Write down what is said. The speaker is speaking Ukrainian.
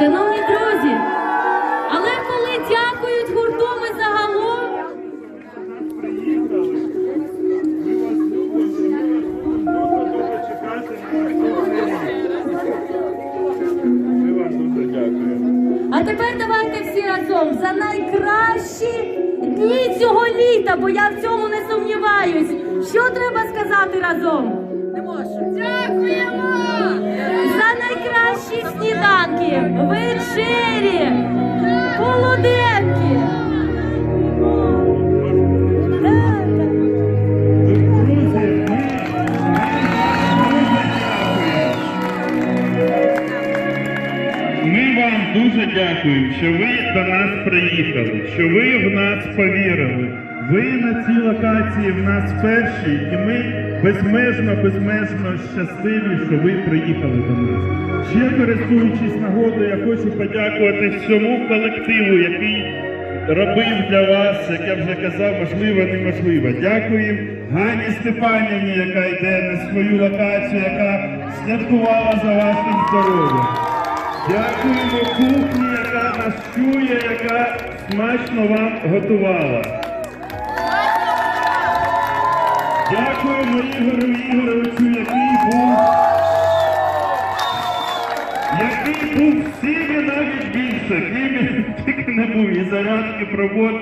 Шановні друзі, але коли дякують гуртом і загалом, а тепер давайте всі разом за найкращі дні цього літа, бо я в цьому не сумніваюсь. Що треба сказати разом? Не можу. Дякуємо! Сніданки, вечері, холоденькі. Ми, ми вам дуже дякуємо, що ви до нас приїхали, що ви в нас повірили. Ви на цій локації в нас перші, і ми безмежно, безмежно щасливі, що ви приїхали до нас. Ще користуючись нагодою, я хочу подякувати всьому колективу, який робив для вас, як я вже казав, можливо, неможливо. Дякуємо Гані Степанівні, яка йде на свою локацію, яка слідкувала за вашим здоров'ям. Дякуємо кухні, яка нас чує, яка смачно вам готувала. Дякуємо Ігорю Ігоровичу, який був, який був всім навіть більше, який тільки не був, і зарядки проводив.